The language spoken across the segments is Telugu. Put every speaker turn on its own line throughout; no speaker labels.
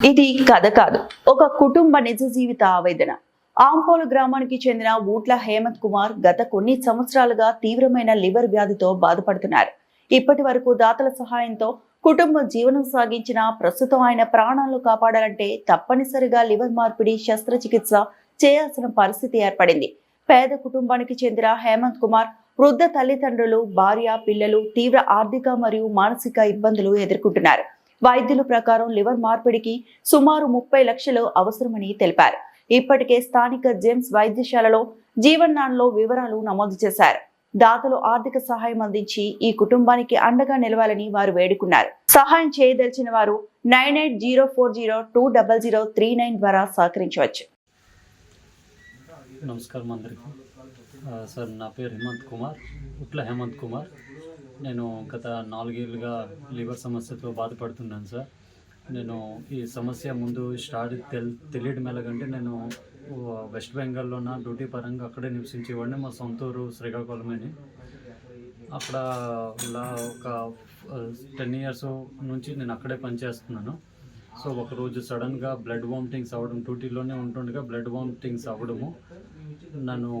ఇది కథ కాదు. ఒక కుటుంబ నిజ జీవిత ఆవేదన. ఆంపోలు గ్రామానికి చెందిన ఊట్ల హేమంత్ కుమార్ గత కొన్ని సంవత్సరాలుగా తీవ్రమైన లివర్ వ్యాధితో బాధపడుతున్నారు. ఇప్పటి వరకు దాతల సహాయంతో కుటుంబం జీవనం సాగించిన ప్రస్తుతం ఆయన ప్రాణాలు కాపాడాలంటే తప్పనిసరిగా లివర్ మార్పిడి శస్త్రచికిత్స చేయాల్సిన పరిస్థితి ఏర్పడింది. పేద కుటుంబానికి చెందిన హేమంత్ కుమార్ వృద్ధ తల్లిదండ్రులు భార్య పిల్లలు తీవ్ర ఆర్థిక మరియు మానసిక ఇబ్బందులు ఎదుర్కొంటున్నారు. వైద్యుల ప్రకారం లివర్ మార్పిడికి సుమారు ముప్పై లక్షలు అవసరమని తెలిపారు. ఇప్పటికే స్థానిక జేమ్స్ వైద్యశాలలో జీవన్నాన్లో వివరాలు నమోదు చేశారు. దాతలు ఆర్థిక సహాయం అందించి ఈ కుటుంబానికి అండగా నిలవాలని వారు వేడుకున్నారు. సహాయం చేయదలిచిన వారు nine eight zero four zero two double zero three nine ద్వారా సహకరించవచ్చు.
నమస్కారం అందరికీ. సార్ నా పేరు హేమంత్ కుమార్ ఉట్ల హేమంత్ కుమార్. నేను గత నాలుగేళ్ళుగా లివర్ సమస్యతో బాధపడుతున్నాను సార్. నేను ఈ సమస్య ముందు స్టార్ట్ తెల్ తెలియడం ఎలాగంటే నేను వెస్ట్ బెంగాల్లో నా డ్యూటీ పరంగా అక్కడే నివసించేవాడిని. మా సొంత ఊరు శ్రీకాకుళమని అక్కడ ఇలా ఒక టెన్ ఇయర్స్ నుంచి నేను అక్కడే పనిచేస్తున్నాను. సో ఒకరోజు సడన్గా బ్లడ్ వామిటింగ్స్ అవ్వడం డ్యూటీలోనే ఉంటుండగా బ్లడ్ వామిటింగ్స్ అవ్వడము. నన్ను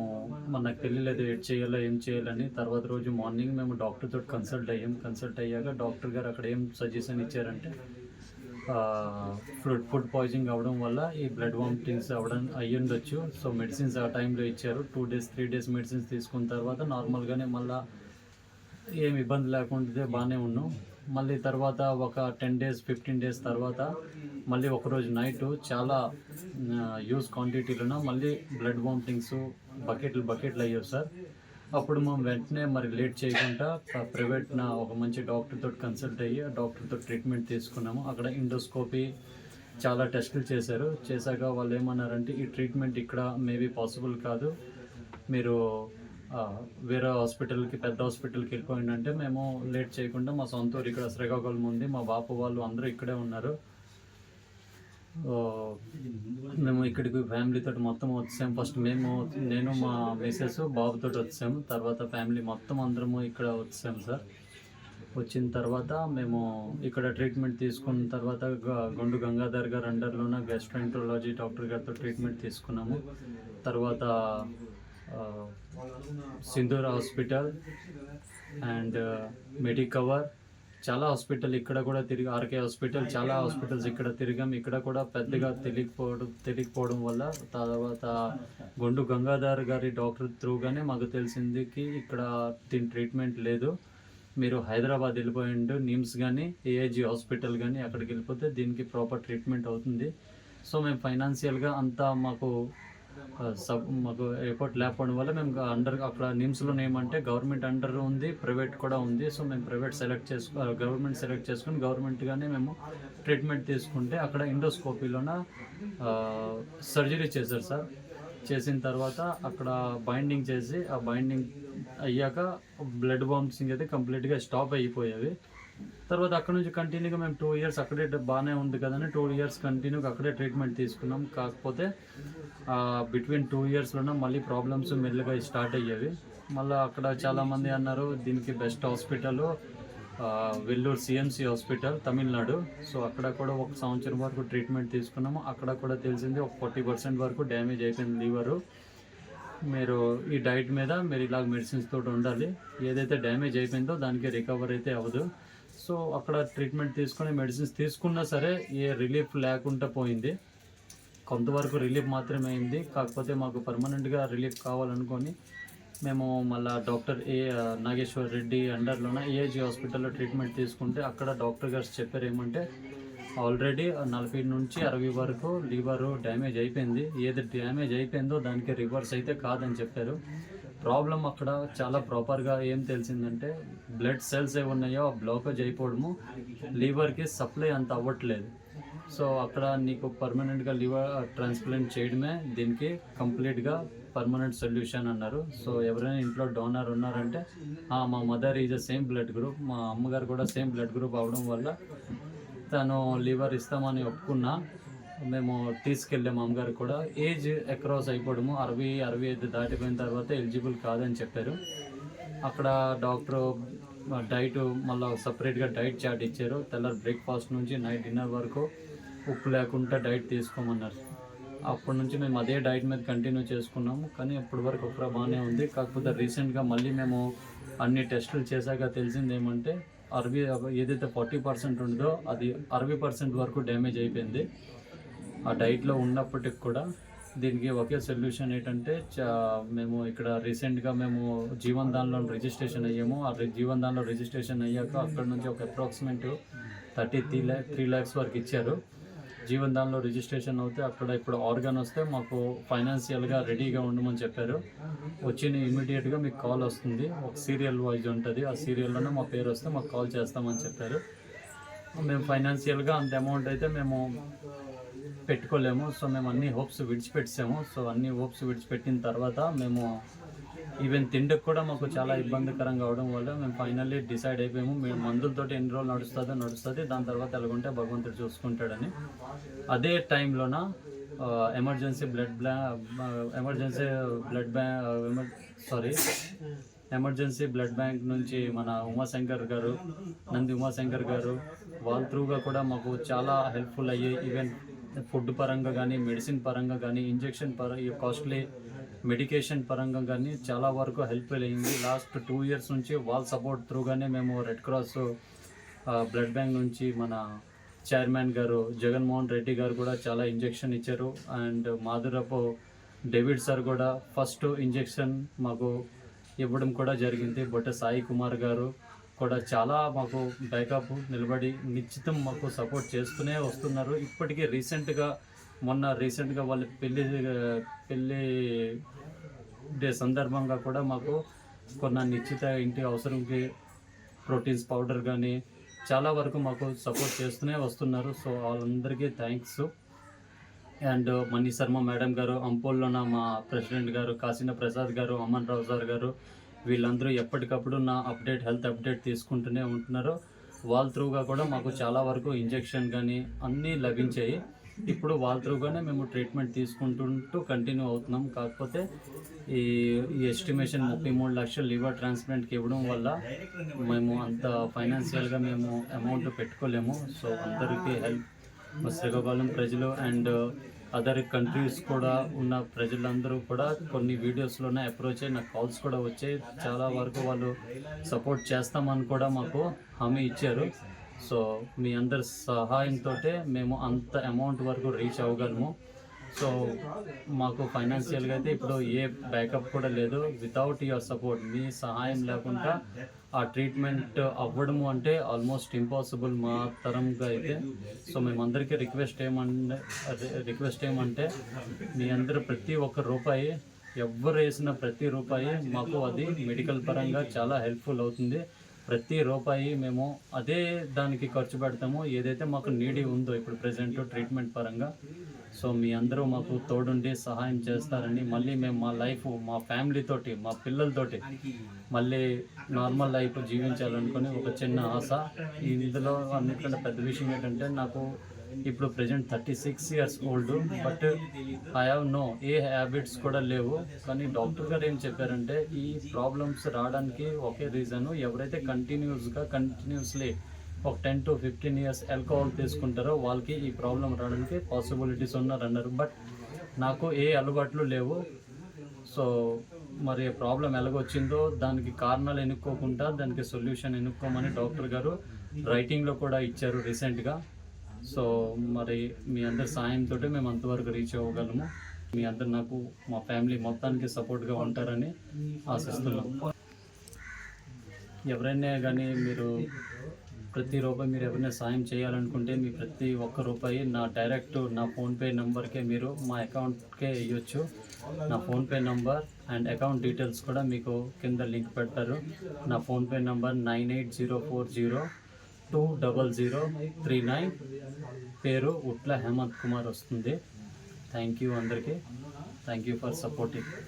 మనకు తెలియలేదు ఏం చేయాలో ఏం చేయాలని తర్వాత రోజు మార్నింగ్ మేము డాక్టర్తో కన్సల్ట్ అయ్యాం. కన్సల్ట్ అయ్యాక డాక్టర్ గారు అక్కడ ఏం సజెషన్ ఇచ్చారంటే ఫుడ్ ఫుడ్ పాయిజనింగ్ అవ్వడం వల్ల ఈ బ్లడ్ వామిటింగ్స్ అవ్వడం అయ్యుండొచ్చు సో మెడిసిన్స్ ఆ టైంలో ఇచ్చారు. Two days three days medicines తీసుకున్న తర్వాత నార్మల్గానే మళ్ళీ ఏం ఇబ్బంది లేకుండా బాగానే ఉన్నాం. మళ్ళీ తర్వాత ఒక టెన్ డేస్ ఫిఫ్టీన్ డేస్ తర్వాత మళ్ళీ ఒకరోజు నైట్ చాలా యూస్ క్వాంటిటీలోన మళ్ళీ బ్లడ్ వామిటింగ్స్ బకెట్లు బకెట్లు అయ్యావు సార్. అప్పుడు మేము వెంటనే మరి లేట్ చేయకుండా ప్రైవేట్ నా ఒక మంచి డాక్టర్తో కన్సల్ట్ అయ్యి ఆ డాక్టర్తో ట్రీట్మెంట్ తీసుకున్నాము. అక్కడ ఇండోస్కోపీ చాలా టెస్టులు చేశారు. చేశాక వాళ్ళు ఏమన్నారంటే ఈ ట్రీట్మెంట్ ఇక్కడ మేబీ పాసిబుల్ కాదు. మీరు వేరే హాస్పిటల్కి పెద్ద హాస్పిటల్కి వెళ్ళిపోయిందంటే మేము లేట్ చేయకుండా మా సొంత ఊరు ఇక్కడ శ్రీకాకుళం ఉంది. మా బాపు వాళ్ళు అందరూ ఇక్కడే ఉన్నారు. మేము ఇక్కడికి ఫ్యామిలీతో మొత్తం వచ్చాము ఫస్ట్ మేము నేను మా మిసెస్ బాబుతో వచ్చాము తర్వాత ఫ్యామిలీ మొత్తం అందరము ఇక్కడ వచ్చాము సార్. వచ్చిన తర్వాత మేము ఇక్కడ ట్రీట్మెంట్ తీసుకున్న తర్వాత గ- గొండు గంగాధర్ గారు అండర్లోన గెస్ట్రెంట్రాలజీ డాక్టర్ గారితో ట్రీట్మెంట్ తీసుకున్నాము. తర్వాత సింధూర్ హాస్పిటల్ అండ్ మెడికవర్ చాలా హాస్పిటల్ ఇక్కడ కూడా తిరిగి ఆర్కే హాస్పిటల్ చాలా హాస్పిటల్స్ ఇక్కడ తిరిగాం. ఇక్కడ కూడా పెద్దగా తెలియకపోవడం తెలియకపోవడం వల్ల తర్వాత గొండు గంగాధర్ గారి డాక్టర్ త్రూగానే మాకు తెలిసిందికి ఇక్కడ దీని ట్రీట్మెంట్ లేదు. మీరు హైదరాబాద్ వెళ్ళిపోయిండు నిమ్స్ కానీ ఏఐజీ హాస్పిటల్ కానీ అక్కడికి వెళ్ళిపోతే దీనికి ప్రాపర్ ట్రీట్మెంట్ అవుతుంది. సో మేము ఫైనాన్షియల్గా అంతా మాకు సబ్ మాకు ఎయిర్పోర్ట్ లేకపోవడం వల్ల మేము అండర్ అక్కడ నిమ్స్లో ఏమంటే గవర్నమెంట్ అండర్ ఉంది ప్రైవేట్ కూడా ఉంది. సో మేము ప్రైవేట్ సెలెక్ట్ చేసుకో గవర్నమెంట్ సెలెక్ట్ చేసుకుని గవర్నమెంట్గానే మేము ట్రీట్మెంట్ తీసుకుంటే అక్కడ ఇండోస్కోపీలోన సర్జరీ చేశారు సార్. చేసిన తర్వాత అక్కడ బైండింగ్ చేసి ఆ బైండింగ్ అయ్యాక బ్లడ్ బాంబ్సింగ్ అయితే కంప్లీట్గా స్టాప్ అయిపోయేవి. తర్వాత అక్కడ నుంచి కంటిన్యూగా మేము టూ ఇయర్స్ అక్కడే బాగానే ఉంది కదని టూ ఇయర్స్ కంటిన్యూగా అక్కడే ట్రీట్మెంట్ తీసుకున్నాం. కాకపోతే బిట్వీన్ టూ ఇయర్స్లోనే మళ్ళీ ప్రాబ్లమ్స్ మెల్లగా స్టార్ట్ అయ్యేవి. మళ్ళీ అక్కడ చాలామంది అన్నారు దీనికి best hospital Vellore CMC hospital Tamil Nadu so అక్కడ కూడా ఒక సంవత్సరం వరకు ట్రీట్మెంట్ తీసుకున్నాము. అక్కడ కూడా తెలిసింది ఒక ఫార్టీ పర్సెంట్ వరకు డ్యామేజ్ అయిపోయింది లివరు మీరు ఈ డైట్ మీద మీరు ఇలాగ మెడిసిన్స్ తోటి ఉండాలి. ఏదైతే డ్యామేజ్ అయిపోయిందో దానికి రికవర్ అయితే అవ్వదు. సో అక్కడ ట్రీట్మెంట్ తీసుకుని మెడిసిన్స్ తీసుకున్నా సరే ఏ రిలీఫ్ లేకుండా పోయింది. కొంతవరకు రిలీఫ్ మాత్రమే అయింది. కాకపోతే మాకు పర్మనెంట్గా రిలీఫ్ కావాలనుకొని మేము మళ్ళా డాక్టర్ ఏ నాగేశ్వర్ రెడ్డి అండర్లోన ఏఐజీ హాస్పిటల్లో ట్రీట్మెంట్ తీసుకుంటే అక్కడ డాక్టర్ గారు చెప్పారు ఏమంటే ఆల్రెడీ నలభై నుంచి అరవై వరకు లివర్ డ్యామేజ్ అయిపోయింది. ఏది డ్యామేజ్ అయిపోయిందో దానికి రివర్స్ అయితే కాదని చెప్పారు. ప్రాబ్లం అక్కడ చాలా ప్రాపర్గా ఏం తెలిసిందంటే బ్లడ్ సెల్స్ ఏ ఉన్నాయో బ్లాకేజ్ అయిపోవడము లివర్కి సప్లై అంత అవ్వట్లేదు. సో అక్కడ నీకు పర్మనెంట్గా లివర్ ట్రాన్స్ప్లాంట్ చేయడమే దీనికి కంప్లీట్గా పర్మనెంట్ సొల్యూషన్ అన్నారు. సో ఎవరైనా ఇంట్లో డోనర్ ఉన్నారంటే మా mother is a same blood group మా అమ్మగారు కూడా సేమ్ బ్లడ్ గ్రూప్ అవడం వల్ల తను లివర్ ఇస్తామని ఒప్పుకున్నా. మేము తీసుకెళ్ళాము అమ్మగారికి కూడా ఏజ్ అక్రాస్ అయిపోవడము. అరవై అరవై ఐదు దాటిపోయిన తర్వాత ఎలిజిబుల్ కాదని చెప్పారు. అక్కడ డాక్టర్ డైట్ మళ్ళీ సపరేట్గా డైట్ చార్ట్ ఇచ్చారు. తెల్లారి బ్రేక్ఫాస్ట్ నుంచి నైట్ డిన్నర్ వరకు ఉప్పు లేకుండా డైట్ తీసుకోమన్నారు. అప్పటి నుంచి మేము అదే డైట్ మీద కంటిన్యూ చేసుకున్నాము. కానీ ఇప్పటి వరకు ఒకరా బాగానే ఉంది. కాకపోతే రీసెంట్గా మళ్ళీ మేము అన్ని టెస్టులు చేశాక తెలిసింది ఏమంటే అరవై ఏదైతే ఫార్టీ పర్సెంట్ ఉందో అది అరవై పర్సెంట్ వరకు డ్యామేజ్ అయిపోయింది. ఆ డైట్లో ఉన్నప్పటికి కూడా దీనికి ఒకే సొల్యూషన్ ఏంటంటే చా- మేము ఇక్కడ రీసెంట్గా మేము జీవన్ దానిలో రిజిస్ట్రేషన్ అయ్యాము. ఆ జీవన్ దాన్లో రిజిస్ట్రేషన్ అయ్యాక అక్కడ నుంచి ఒక approximate thirty three lakh three lakhs వరకు ఇచ్చారు. జీవన్ దానిలో రిజిస్ట్రేషన్ అవుతే అక్కడ ఇప్పుడు ఆర్గాన్ వస్తే మాకు ఫైనాన్షియల్గా రెడీగా ఉండమని చెప్పారు. వచ్చిన ఇమీడియట్గా మీకు కాల్ వస్తుంది. ఒక సీరియల్ వైజ్ ఉంటుంది. ఆ సీరియల్లోనే మా పేరు వస్తే మాకు కాల్ చేస్తామని చెప్పారు. మేము ఫైనాన్షియల్గా అంత అమౌంట్ అయితే మేము పెట్టుకోలేము. సో మేము అన్ని హోప్స్ విడిచిపెట్టాము సో అన్ని హోప్స్ విడిచిపెట్టిన తర్వాత మేము ఈవెన్ తిండికి కూడా మాకు చాలా ఇబ్బందికరంగా అవడం వల్ల మేము ఫైనల్లీ డిసైడ్ అయిపోయాము. మేము మందులతోటి ఎన్ని రోజులు నడుస్తుందో నడుస్తుంది. దాని తర్వాత ఎలాగుంటే భగవంతుడు చూసుకుంటాడని. అదే టైంలోన emergency blood bla emergency blood bank sorry emergency blood bank నుంచి మన ఉమాశంకర్ గారు నంది ఉమాశంకర్ గారు వాళ్ళ త్రూగా కూడా మాకు చాలా హెల్ప్ఫుల్ అయ్యి ఈవెన్ ఫుడ్ పరంగా కానీ మెడిసిన్ పరంగా కానీ ఇంజెక్షన్ పర కాస్ట్లీ మెడికేషన్ పరంగా కానీ చాలా వరకు హెల్ప్ అయింది. లాస్ట్ టూ ఇయర్స్ నుంచి వాళ్ళ సపోర్ట్ త్రూగానే మేము రెడ్ క్రాస్ బ్లడ్ బ్యాంక్ నుంచి మన చైర్మన్ గారు జగన్మోహన్ రెడ్డి గారు కూడా చాలా ఇంజెక్షన్ ఇచ్చారు. అండ్ మాధురపు డేవిడ్ సార్ కూడా ఫస్ట్ ఇంజెక్షన్ మాకు ఇవ్వడం కూడా జరిగింది. బట్ సాయి కుమార్ గారు కూడా చాలా మాకు బ్యాకప్ నిలబడి నిశ్చితం మాకు సపోర్ట్ చేస్తూనే వస్తున్నారు. ఇప్పటికీ రీసెంట్గా మొన్న రీసెంట్గా వాళ్ళ పెళ్ళి పెళ్ళి డే సందర్భంగా కూడా మాకు కొన్న నిశ్చిత ఇంటి అవసరంకి ప్రోటీన్స్ పౌడర్ కానీ చాలా వరకు మాకు సపోర్ట్ చేస్తూనే వస్తున్నారు. సో వాళ్ళందరికీ thanks and Mani Sharma madam garu అంపోల్లోన మా ప్రెసిడెంట్ గారు కాసిన ప్రసాద్ గారు అమన్ రావు సార్ గారు వీళ్ళందరూ ఎప్పటికప్పుడు నా అప్డేట్ హెల్త్ అప్డేట్ తీసుకుంటూనే ఉంటున్నారు. వాళ్ళ త్రూగా కూడా మాకు చాలా వరకు ఇంజెక్షన్ కానీ అన్నీ లభించాయి. ఇప్పుడు వాళ్ళ త్రూగానే మేము ట్రీట్మెంట్ తీసుకుంటుంటూ కంటిన్యూ అవుతున్నాం. కాకపోతే ఈ ఈ ఎస్టిమేషన్ ముప్పై మూడు లక్షలు లివర్ ట్రాన్స్ప్లాంట్కి ఇవ్వడం వల్ల మేము అంత ఫైనాన్షియల్గా మేము అమౌంట్ పెట్టుకోలేము. సో అందరికీ హెల్ప్ శ్రీకాకుళం ప్రజలు అండ్ అదర్ కంట్రీస్ కూడా ఉన్న ప్రజలందరూ కూడా కొన్ని వీడియోస్లోనే అప్రోచ్ అయ్యి నాకు కాల్స్ కూడా వచ్చాయి. చాలా వరకు వాళ్ళు సపోర్ట్ చేస్తామని కూడా మాకు హామీ ఇచ్చారు. సో మీ అందరి సహాయంతో మేము అంత అమౌంట్ వరకు రీచ్ అవ్వగలము. సో మాకు ఫైనాన్షియల్గా అయితే ఇప్పుడు ఏ బ్యాకప్ కూడా లేదు. వితౌట్ యువర్ సపోర్ట్ మీ సహాయం లేకుండా ఆ ట్రీట్మెంట్ అవ్వడము అంటే ఆల్మోస్ట్ ఇంపాసిబుల్ మా తరంగా అయితే. సో మేమందరికీ రిక్వెస్ట్ ఏమంటే రిక్వెస్ట్ ఏమంటే మీ అందరూ ప్రతి ఒక్క రూపాయి ఎవ్వరు వేసిన ప్రతి రూపాయి మాకు అది మెడికల్ పరంగా చాలా హెల్ప్ఫుల్ అవుతుంది. ప్రతి రూపాయి మేము అదే దానికి ఖర్చు పెడతాము. ఏదైతే మాకు నీడి ఉందో ఇప్పుడు ప్రజెంట్ ట్రీట్మెంట్ పరంగా. సో మీ అందరూ మాకు తోడుండి సహాయం చేస్తారని మళ్ళీ మేము మా లైఫ్ మా ఫ్యామిలీతోటి మా పిల్లలతోటి మళ్ళీ నార్మల్ లైఫ్ జీవించాలనుకుని ఒక చిన్న ఆశ. ఇందులో అన్నిటికంటే పెద్ద విషయం ఏంటంటే నాకు ఇప్పుడు present thirty six years old but I have no a habits కూడా లేవు. కానీ డాక్టర్ గారు ఏం చెప్పారంటే ఈ ప్రాబ్లమ్స్ రావడానికి ఒకే రీజను ఎవరైతే కంటిన్యూస్గా కంటిన్యూస్లీ ఒక ten to fifteen years alcohol తీసుకుంటారో వాళ్ళకి ఈ ప్రాబ్లం రావడానికి పాసిబిలిటీస్ ఉన్నారన్నారు బట్ నాకు ఏ అలవాట్లు లేవు. సో మరి ప్రాబ్లం ఎలాగొచ్చిందో దానికి కారణాలు ఎన్నుకోకుండా దానికి సొల్యూషన్ ఎన్నుకోమని డాక్టర్ గారు రైటింగ్లో కూడా ఇచ్చారు రీసెంట్గా సో మరి మీ అందరి సాయంతో మేము అంతవరకు రీచ్ అవ్వగలము. మీ అందరు నాకు మా ఫ్యామిలీ మొత్తానికి సపోర్ట్గా ఉంటారని ఆశిస్తున్నాం. ఎవరైనా కానీ మీరు ప్రతి రూపాయి మీరు ఎవరైనా సాయం చేయాలనుకుంటే మీ ప్రతి ఒక్క రూపాయి నా డైరెక్ట్ నా ఫోన్పే నెంబర్కే మీరు మా అకౌంట్కే ఇవ్వచ్చు నా PhonePe number and account details కూడా మీకు కింద లింక్ పెడతారు. నా PhonePe number nine eight zero four zero two double zero three nine పేరు ఉట్ల హేమంత్ కుమార్ వస్తుంది. థ్యాంక్ యూ అందరికీ. Thank you for supporting.